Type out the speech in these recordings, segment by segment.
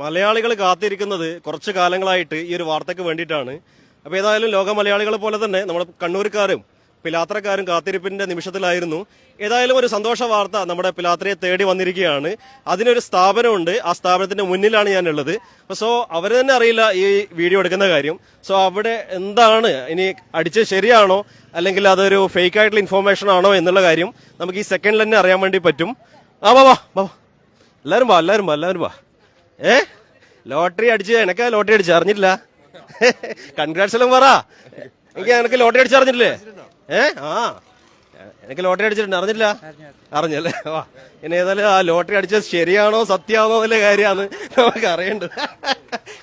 മലയാളികൾ കാത്തിരിക്കുന്നത് കുറച്ച് കാലങ്ങളായിട്ട് ഈ ഒരു വാർത്തയ്ക്ക് വേണ്ടിയിട്ടാണ്. അപ്പോൾ ഏതായാലും ലോക മലയാളികളെ പോലെ തന്നെ നമ്മുടെ കണ്ണൂർക്കാരും പിലാത്രക്കാരും കാത്തിരിപ്പിന്റെ നിമിഷത്തിലായിരുന്നു. ഏതായാലും ഒരു സന്തോഷ വാർത്ത നമ്മുടെ പിലാത്രയെ തേടി വന്നിരിക്കുകയാണ്. അതിനൊരു സ്ഥാപനമുണ്ട്. ആ സ്ഥാപനത്തിന്റെ മുന്നിലാണ് ഞാനുള്ളത്. സോ അവർ തന്നെ അറിയില്ല ഈ വീഡിയോ എടുക്കുന്ന കാര്യം. സോ അവിടെ എന്താണ്? ഇനി അടിച്ചത് ശരിയാണോ? അല്ലെങ്കിൽ അതൊരു ഫേക്ക് ആയിട്ടുള്ള ഇൻഫോർമേഷൻ ആണോ എന്നുള്ള കാര്യം നമുക്ക് ഈ സെക്കൻഡിൽ തന്നെ അറിയാൻ വേണ്ടി പറ്റും. ആ വാ വാ വാ. എല്ലാവരും വാ എല്ലാവരും വാ എല്ലാവരും വാ. ഏ? ലോട്ടറി അടിച്ച് എനക്ക് ലോട്ടറി അടിച്ചു അറിഞ്ഞില്ല കൺഗ്രാറ്റ്സ് എല്ലാം പറ. എനിക്ക് എനക്ക് ലോട്ടറി അടിച്ച് അറിഞ്ഞില്ലേ ഏ? ആ. എനിക്ക് ലോട്ടറി അടിച്ചിട്ടുണ്ട്. അറിഞ്ഞില്ല അറിഞ്ഞല്ലേ? വാ. ഇനി ഏതായാലും ആ ലോട്ടറി അടിച്ചത് ശരിയാണോ സത്യമാണോ എന്നുള്ള കാര്യമാണ് നമുക്ക് അറിയേണ്ടത്.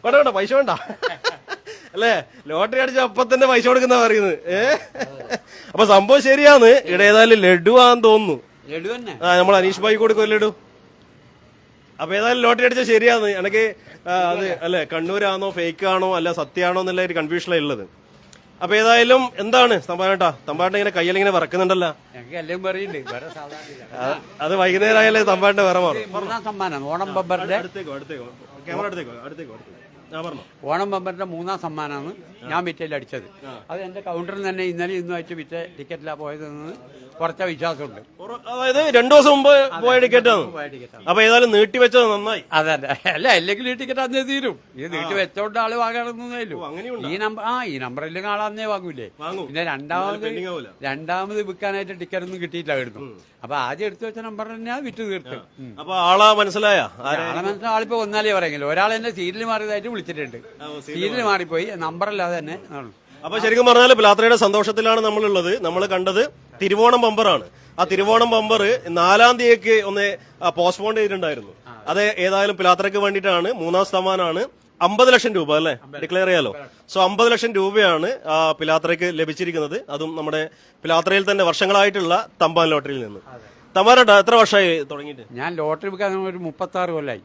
വേണ്ട വേണ്ട പൈസ വേണ്ട. അല്ലേ? ലോട്ടറി അടിച്ച അപ്പൊ തന്നെ പൈസ കൊടുക്കുന്ന പറയുന്നത്. ഏ? അപ്പൊ സംഭവം ശരിയാന്ന് ഇവിടെ ഏതായാലും ആന്ന് തോന്നുന്നു. ലഡു തന്നെ? ആ നമ്മൾ അനീഷ് ഭായി കൊടുക്കുമല്ലോ ലഡു? അപ്പൊ ഏതായാലും ലോട്ടറി അടിച്ച ശരിയാന്ന്. എനിക്ക് അത് അല്ലെ കണ്ണൂരാണോ ഫേക്ക് ആണോ അല്ല സത്യമാണോ എന്നുള്ള ഒരു കൺഫ്യൂഷനാണ് ഉള്ളത്. അപ്പൊ ഏതായാലും എന്താണ് തമ്പാനട്ടാ? തമ്പാട്ട ഇങ്ങനെ കയ്യിലിങ്ങനെ വറക്കുന്നുണ്ടല്ലോ. ഞങ്ങൾക്ക് എല്ലാം പറയുന്നുണ്ട് വേറെ സാധാരണ ആ, അത് വൈകുന്നേരം ആയാലേ തമ്പാട്ട വേറെ സമ്മാനം. ഓണം ബമ്പറിന്റെ ഓണം മൂന്നാം സമ്മാനമാണ് ഞാൻ വിറ്റയിൽ അടിച്ചത്. അത് എന്റെ കൗണ്ടറിൽ തന്നെ ഇന്നലെ ഇന്ന് അയച്ച് വിറ്റ ടിക്കറ്റിലാ പോയതെന്ന് കുറച്ച വിശ്വാസമുണ്ട്. അതായത് രണ്ടു ദിവസം മുമ്പ് പോയ ടിക്കറ്റ് അപ്പൊ ഏതായാലും നീട്ടി വെച്ചത് നന്നായി. അതെ അതെ. അല്ല അല്ലെങ്കിൽ ഈ ടിക്കറ്റ് അന്നേ തീരും. ഇത് നീട്ടി വെച്ചോണ്ട് ആൾ അങ്ങനെയുണ്ടോ? ഈ നമ്പർ ആ ഈ നമ്പറിലും ആൾ അന്നേ വാങ്ങൂലേ. വാങ്ങും. പിന്നെ രണ്ടാമത് രണ്ടാമത് വിൽക്കാനായിട്ട് ടിക്കറ്റ് ഒന്നും കിട്ടിയിട്ടില്ലായിരുന്നു അപ്പൊ ആദ്യം എടുത്തു വെച്ച നമ്പർ തന്നെ വിറ്റ് തീർത്ത്. അപ്പൊ ആളാ മനസ്സിലായ? ആളെ മനസ്സിലായ ആളിപ്പോ ഒന്നാലേ പറയുന്നില്ല ഒരാൾ എന്നെ സീരിയൽ മാറിയതായിട്ട് വിളിച്ചിട്ടുണ്ട്. സീരിയൽ മാറിപ്പോയി. നമ്പറല്ലാതെ തന്നെ. അപ്പൊ ശരിക്കും പറഞ്ഞാൽ പ്ലാത്രയുടെ സന്തോഷത്തിലാണ് നമ്മളുള്ളത്. നമ്മൾ കണ്ടത് തിരുവോണം ബമ്പറാണ്. ആ തിരുവോണം ബമ്പർ നാലാം തീയതിക്ക് ഒന്ന് പോസ്റ്റ്പോൺ ചെയ്തിട്ടുണ്ടായിരുന്നു. അത് ഏതായാലും പിലാത്രയ്ക്ക് വേണ്ടിയിട്ടാണ്. മൂന്നാം സ്ഥാനമാണ് അമ്പത് ലക്ഷം രൂപ അല്ലെ? ഡിക്ലെയർ ചെയ്യാലോ. സോ അമ്പത് ലക്ഷം രൂപയാണ് ആ പിലാത്രയ്ക്ക് ലഭിച്ചിരിക്കുന്നത്. അതും നമ്മുടെ പിലാത്രയിൽ തന്നെ വർഷങ്ങളായിട്ടുള്ള തമ്പാൻ ലോട്ടറിയിൽ നിന്ന്. തമ്പാനട്ടാ എത്ര വർഷമായി തുടങ്ങിയിട്ട്? ഞാൻ ലോട്ടറി വിൽക്കാൻ ഒരു മുപ്പത്തി ആറ് കൊല്ലായി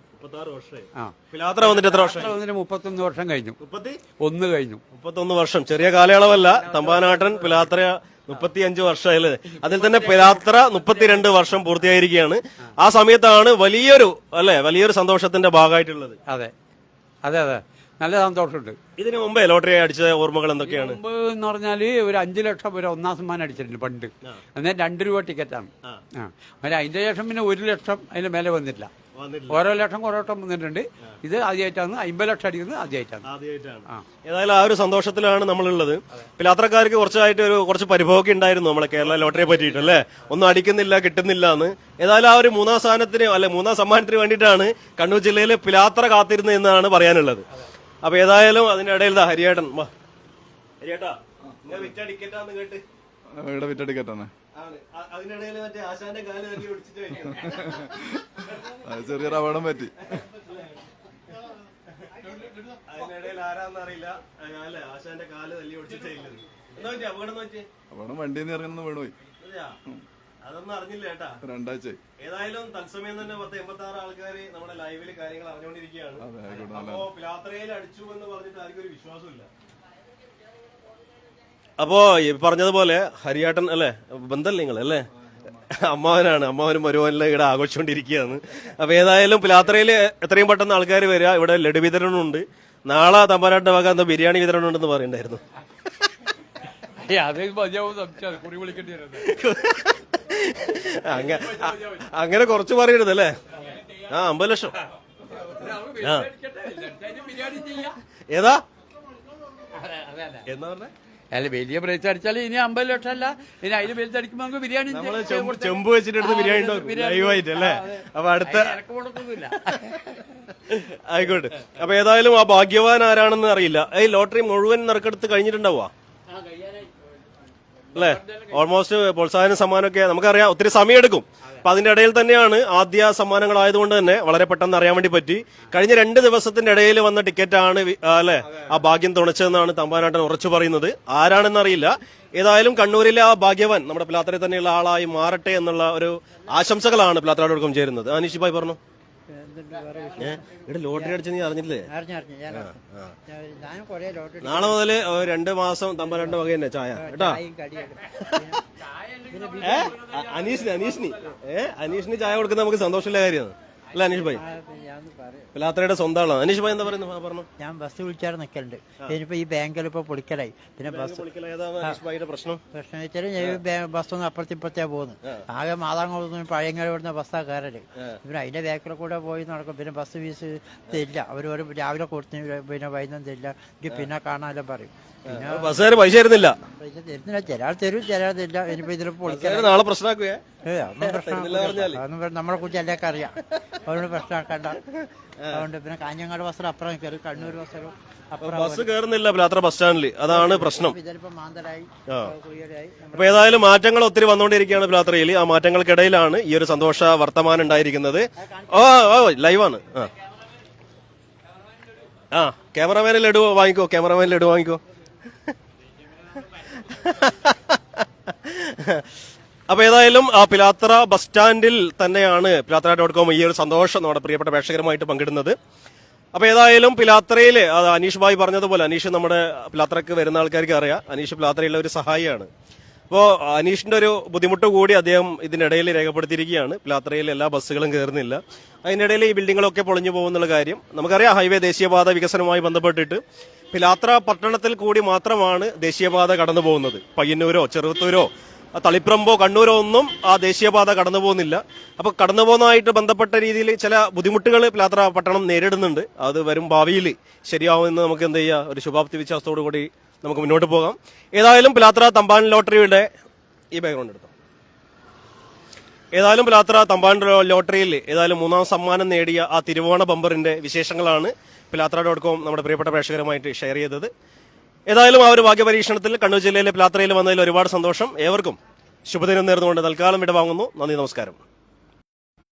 പിലാത്ര വന്നിട്ട് എത്ര വർഷം വന്നിട്ട് മുപ്പത്തൊന്ന് വർഷം കഴിഞ്ഞു. മുപ്പത്തി? ഒന്ന് കഴിഞ്ഞു. മുപ്പത്തൊന്ന് വർഷം. ചെറിയ കാലയളവല്ല. തമ്പാനാട്ടൻ പിലാത്ര മുപ്പത്തിയഞ്ച് വർഷമായത് അതിൽ തന്നെ യാത്ര മുപ്പത്തിരണ്ട് വർഷം പൂർത്തിയായിരിക്കുകയാണ്. ആ സമയത്താണ് വലിയൊരു അല്ലെ വലിയൊരു സന്തോഷത്തിന്റെ ഭാഗമായിട്ടുള്ളത്. അതെ. അതെ അതെ. നല്ല സന്തോഷമുണ്ട്. ഇതിനു മുമ്പേ ലോട്ടറി അടിച്ച ഓർമ്മകൾ എന്തൊക്കെയാണ്? മുമ്പ് എന്ന് പറഞ്ഞാൽ ഒരു അഞ്ചു ലക്ഷം ഒരു ഒന്നാം സമ്മാനം അടിച്ചിട്ടുണ്ട് പണ്ട്. എന്നാൽ രണ്ട് രൂപ ടിക്കറ്റാണ് അതിന് അതിന്റെ ശേഷം പിന്നെ ഒരു ലക്ഷം അതിന്റെ മേലെ വന്നിട്ടില്ല. ഓരോ ലക്ഷം ഓരോ വട്ടം വന്നിട്ടുണ്ട്. ഇത് ആദ്യമായിട്ടാണ് അമ്പത് ലക്ഷം അടിക്കുന്നത് ആദ്യമായിട്ടാണ്. ഏതായാലും ആ ഒരു സന്തോഷത്തിലാണ് നമ്മളുള്ളത്. യാത്രക്കാർക്ക് കുറച്ചായിട്ട് ഒരു കുറച്ച് പരിഭവമൊക്കെ ഉണ്ടായിരുന്നു നമ്മളെ കേരള ലോട്ടറിയെ പറ്റിയിട്ട് അല്ലേ ഒന്നും അടിക്കുന്നില്ല കിട്ടുന്നില്ല എന്ന് ഏതായാലും ആ ഒരു മൂന്നാം സ്ഥാനത്തിന് അല്ലെ മൂന്നാം സമ്മാനത്തിന് വേണ്ടിയിട്ടാണ് കണ്ണൂർ ജില്ലയിലെ പിലാത്ര കാത്തിരുന്നത് എന്നാണ് പറയാനുള്ളത്. അപ്പൊ ഏതായാലും അതിന്റെ ഇടയിൽ ഹരിയേട്ടൻ വാ. ഹരിയേട്ടാ വിറ്റ ടിക്കറ്റാന്ന് കേട്ട് ഇവിടെ വിറ്റ ടിക്കറ്റ് തന്നെ ആണ്. അതിനിടയിൽ മറ്റേ ആശാന്റെ കാൽ തല്ലി ഒടിച്ചിട്ട്. അത് ചെറിയൊരു അപകടം പറ്റി. അതിനിടയിൽ ആരാന്നറിയില്ല അല്ലേ ആശാന്റെ കാൽ തല്ലി ഒടിച്ചിട്ടേ ഇല്ലത് എന്താ പറ്റി അപകടം പറ്റി അപകടം വണ്ടിയിൽ നിന്ന് ഇറങ്ങുന്ന വീണുപോയി അതൊന്നും അറിഞ്ഞില്ല കേട്ടാ. രണ്ടാഴ്ച ഏതായാലും തത്സമയം തന്നെ പത്ത് എൺപത്തി ആറ് ആൾക്കാര് നമ്മുടെ ലൈവിൽ കാര്യങ്ങൾ അറിഞ്ഞുകൊണ്ടിരിക്കുകയാണ്. അപ്പോ പിലാത്രയിൽ അടിച്ചു എന്ന് പറഞ്ഞിട്ട് ആർക്കും ഒരു വിശ്വാസമില്ല അപ്പോ ഈ പറഞ്ഞതുപോലെ ഹരിയാട്ടൻ അല്ലെ? ബന്ധല്ലേ നിങ്ങൾ അല്ലേ? അമ്മാവനാണ്. അമ്മാവനും മരുവനിലെ ഇവിടെ ആഘോഷിച്ചുകൊണ്ടിരിക്കുകയാണ് അപ്പൊ ഏതായാലും പിലാത്രയിൽ എത്രയും പെട്ടെന്ന് ആൾക്കാർ വരിക. ഇവിടെ ലഡു വിതരണമുണ്ട്. നാളെ തമ്പാനാട്ട് ഭാഗം എന്താ ബിരിയാണി വിതരണം ഉണ്ടെന്ന് പറയണ്ടായിരുന്നു അങ്ങനെ കുറച്ച് പറയരുത് അല്ലേ? ആ അമ്പത് ലക്ഷം. ആ. ഏതാ? എന്നാ പറഞ്ഞേ? അല്ല വലിയ പ്രൈസ് അടിച്ചാൽ ഇനി അമ്പത് ലക്ഷം അല്ല ഇനി അതിന് വലുത് അടിക്കുമ്പോൾ നമുക്ക് ബിരിയാണി ചെമ്പ് വെച്ചിട്ട് ബിരിയാണി ലൈവായിട്ട് അല്ലേ? അപ്പൊ അടുത്ത ആയിക്കോട്ടെ. അപ്പൊ ഏതായാലും ആ ഭാഗ്യവാൻ ആരാണെന്ന് അറിയില്ല. ഈ ലോട്ടറി മുഴുവൻ നറുക്കെടുത്ത് കഴിഞ്ഞിട്ടുണ്ടാവുക അല്ലേ? ഓൾമോസ്റ്റ് പ്രോത്സാഹന സമ്മാനമൊക്കെ നമുക്കറിയാം. ഒത്തിരി സമയമെടുക്കും. അപ്പൊ അതിന്റെ ഇടയിൽ തന്നെയാണ് ആദ്യ സമ്മാനങ്ങളായതുകൊണ്ട് തന്നെ വളരെ പെട്ടെന്ന് അറിയാൻ വേണ്ടി പറ്റി. കഴിഞ്ഞ രണ്ട് ദിവസത്തിന്റെ ഇടയിൽ വന്ന ടിക്കറ്റാണ് അല്ലെ? ആ ഭാഗ്യം തുണച്ചതെന്നാണ് തമ്പാനാട്ടൻ ഉറച്ചു പറയുന്നത്. ആരാണെന്നറിയില്ല. ഏതായാലും കണ്ണൂരിലെ ആ ഭാഗ്യവൻ നമ്മുടെ പിലാത്തറയിൽ തന്നെയുള്ള ആളായി മാറട്ടെ എന്നുള്ള ഒരു ആശംസകളാണ് പിലാത്തറയോടൊപ്പം ചേരുന്നത് അനീഷ് ഭായ് പറഞ്ഞു? ഇവിടെ ലോട്ടറി അടിച്ച് നീ അറിഞ്ഞില്ലേ നാളെ മുതൽ ഒരു രണ്ട് മാസം തമ്പ രണ്ട് വക തന്നെ ചായ. കേട്ടോ? അനീഷിന് അനീഷിന്. ഏ? അനീഷിന് ചായ കൊടുക്കുന്ന നമുക്ക് സന്തോഷമുള്ള കാര്യമാണ്. അല്ല അനീഷ് ഭായി. പിലാത്രയുടെ സ്വന്തം ആളാണ് അനീഷ് ഭായി എന്താ പറയുന്നത് പറഞ്ഞു. ഞാൻ ബസ് വിളിച്ചാൽ നിൽക്കലുണ്ട് ഇനിയിപ്പോ ഈ ബാങ്കിൽ ഇപ്പൊ പൊളിക്കലായി. പിന്നെ ബസ് പ്രശ്നം? പ്രശ്നം വെച്ചാൽ ഞാൻ ബസ്സൊന്നും അപ്പുറത്ത് ഇപ്പുറത്തേ പോകുന്നു ആകെ മാതാങ്കുളത്തൊന്നും പഴയങ്ങാട് വിടുന്ന ബസ്സാണ് കയറൽ. പിന്നെ അതിന്റെ ബാക്കിൽ കൂടെ പോയി നടക്കും. പിന്നെ ബസ് ഫീസ് തരില്ല അവർ രാവിലെ കൊടുത്തു പിന്നെ വൈകുന്നേരം തരില്ല എനിക്ക് പിന്നെ കാണാനും പറയും. ബസ്സുകാർ പൈസ തരുന്നില്ല. പൈസ തരുന്നില്ല. ചിലയാൾ തരും ചിലയാൾ തരില്ല. ഇനിയിപ്പോ ഇതിൽ പൊളിക്കല നാളെ പ്രശ്നമാക്കുകയെ നമ്മളെ കുറിച്ച് എല്ലാവർക്കും അറിയാം. അതുകൊണ്ട് പ്രശ്നമാക്കണ്ട. അതുകൊണ്ട് പിന്നെ കാഞ്ഞങ്ങാട് ബസ്സിൽ അപ്പുറം കയറി കണ്ണൂർ ബസ്സിലും ബസ് കയറുന്നില്ല പിലാത്ര ബസ് സ്റ്റാൻഡിൽ അതാണ് പ്രശ്നം. അപ്പൊ ഏതായാലും മാറ്റങ്ങൾ ഒത്തിരി വന്നുകൊണ്ടിരിക്കുകയാണ് പിലാത്രയിൽ ആ മാറ്റങ്ങൾക്കിടയിലാണ് ഈ ഒരു സന്തോഷ വർത്തമാനം ഉണ്ടായിരിക്കുന്നത്. ഓ ഓ ലൈവാണ്. ആ. ആ ക്യാമറമാനിൽ എടു വാങ്ങിക്കോ? ക്യാമറമാനിൽ എടു വാങ്ങിക്കോ? അപ്പൊ ഏതായാലും പിലാത്ര ബസ് സ്റ്റാൻഡിൽ തന്നെയാണ് പിലാത്ര ഡോട്ട് കോം ഈ ഒരു സന്തോഷം നമ്മുടെ പ്രിയപ്പെട്ട പ്രേക്ഷകരുമായിട്ട് പങ്കിടുന്നത്. അപ്പൊ ഏതായാലും പിലാത്രയിൽ അനീഷ് ഭായി പറഞ്ഞതുപോലെ അനീഷ് നമ്മുടെ പിലാത്രക്ക് വരുന്ന ആൾക്കാർക്ക് അറിയാം. അനീഷ് പിലാത്രയിലെ ഒരു സഹായിയാണ്. അപ്പോൾ അനീഷിന്റെ ഒരു ബുദ്ധിമുട്ട് കൂടി അദ്ദേഹം ഇതിനിടയിൽ രേഖപ്പെടുത്തിയിരിക്കുകയാണ്. പ്ലാത്രയിൽ എല്ലാ ബസ്സുകളും കയറുന്നില്ല. അതിനിടയിൽ ഈ ബിൽഡിങ്ങുകളൊക്കെ പൊളിഞ്ഞു പോകുന്നുള്ള കാര്യം നമുക്കറിയാം. ഹൈവേ ദേശീയപാത വികസനവുമായി ബന്ധപ്പെട്ടിട്ട് പിലാത്ര പട്ടണത്തിൽ കൂടി മാത്രമാണ് ദേശീയപാത കടന്നു പോകുന്നത്. പയ്യന്നൂരോ ചെറുത്തൂരോ തളിപ്രമ്പോ കണ്ണൂരോ ഒന്നും ആ ദേശീയപാത കടന്നു പോകുന്നില്ല. അപ്പൊ കടന്നു പോകുന്നതായിട്ട് ബന്ധപ്പെട്ട രീതിയിൽ ചില ബുദ്ധിമുട്ടുകൾ പിലാത്ര പട്ടണം നേരിടുന്നുണ്ട്. അത് വരും ഭാവിയിൽ ശരിയാവുമെന്ന് നമുക്ക് എന്ത് ചെയ്യാം? ഒരു ശുഭാപ്തി വിശ്വാസത്തോടു കൂടി നമുക്ക് മുന്നോട്ട് പോകാം. ഏതായാലും പിലാത്ര തമ്പാൻ ലോട്ടറിയുടെ ഈ ബാക്ക്ഗ്രൗണ്ട് എടുത്തു. ഏതായാലും പിലാത്ര തമ്പാൻ ലോട്ടറിയിൽ ഏതായാലും മൂന്നാം സമ്മാനം നേടിയ ആ തിരുവോണ ബമ്പറിന്റെ വിശേഷങ്ങളാണ് പിലാത്ര ഡോട്ട് കോം നമ്മുടെ പ്രിയപ്പെട്ട പ്രേക്ഷകരുമായിട്ട് ഷെയർ ചെയ്തത്. ഏതായാലും ആ ഒരു ഭാഗ്യപരീക്ഷണത്തിൽ കണ്ണൂർ ജില്ലയിലെ പിലാത്രയിൽ വന്നതിൽ ഒരുപാട് സന്തോഷം. ഏവർക്കും ശുഭദിനം നേർന്നുകൊണ്ട് തൽക്കാലം വിടവാങ്ങുന്നു. നന്ദി നമസ്കാരം.